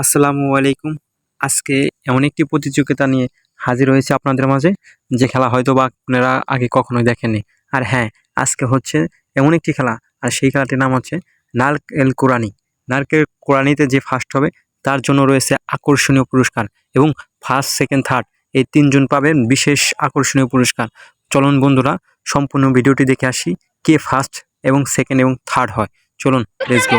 আসসালামু আলাইকুম। আজকে এমন একটি প্রতিযোগিতা নিয়ে হাজির হয়েছে আপনাদের মাঝে, যে খেলা হয়তো বা আপনারা আগে কখনোই দেখেননি। আর হ্যাঁ আজকে হচ্ছে এমন একটি খেলা, আর সেই খেলাটির নাম হচ্ছে নারকেল কোরআনি নারকেল কোরআনিতে যে ফার্স্ট হবে, তার জন্য রয়েছে আকর্ষণীয় পুরস্কার এবং ফার্স্ট সেকেন্ড থার্ড এই তিনজন পাবেন বিশেষ আকর্ষণীয় পুরস্কার। চলুন বন্ধুরা, সম্পূর্ণ ভিডিওটি দেখে আসি, কে ফার্স্ট এবং সেকেন্ড এবং থার্ড হয়। চলুন লেটস গো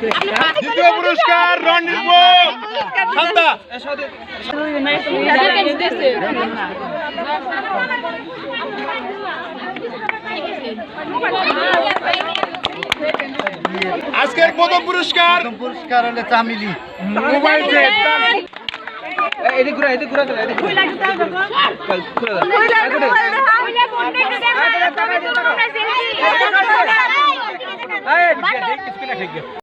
দ্বিতীয় পুরস্কার রণনীতি শান্তা। আজকের প্রথম পুরস্কার। পুরস্কার হলে চামিলি মোবাইল সেট Bye.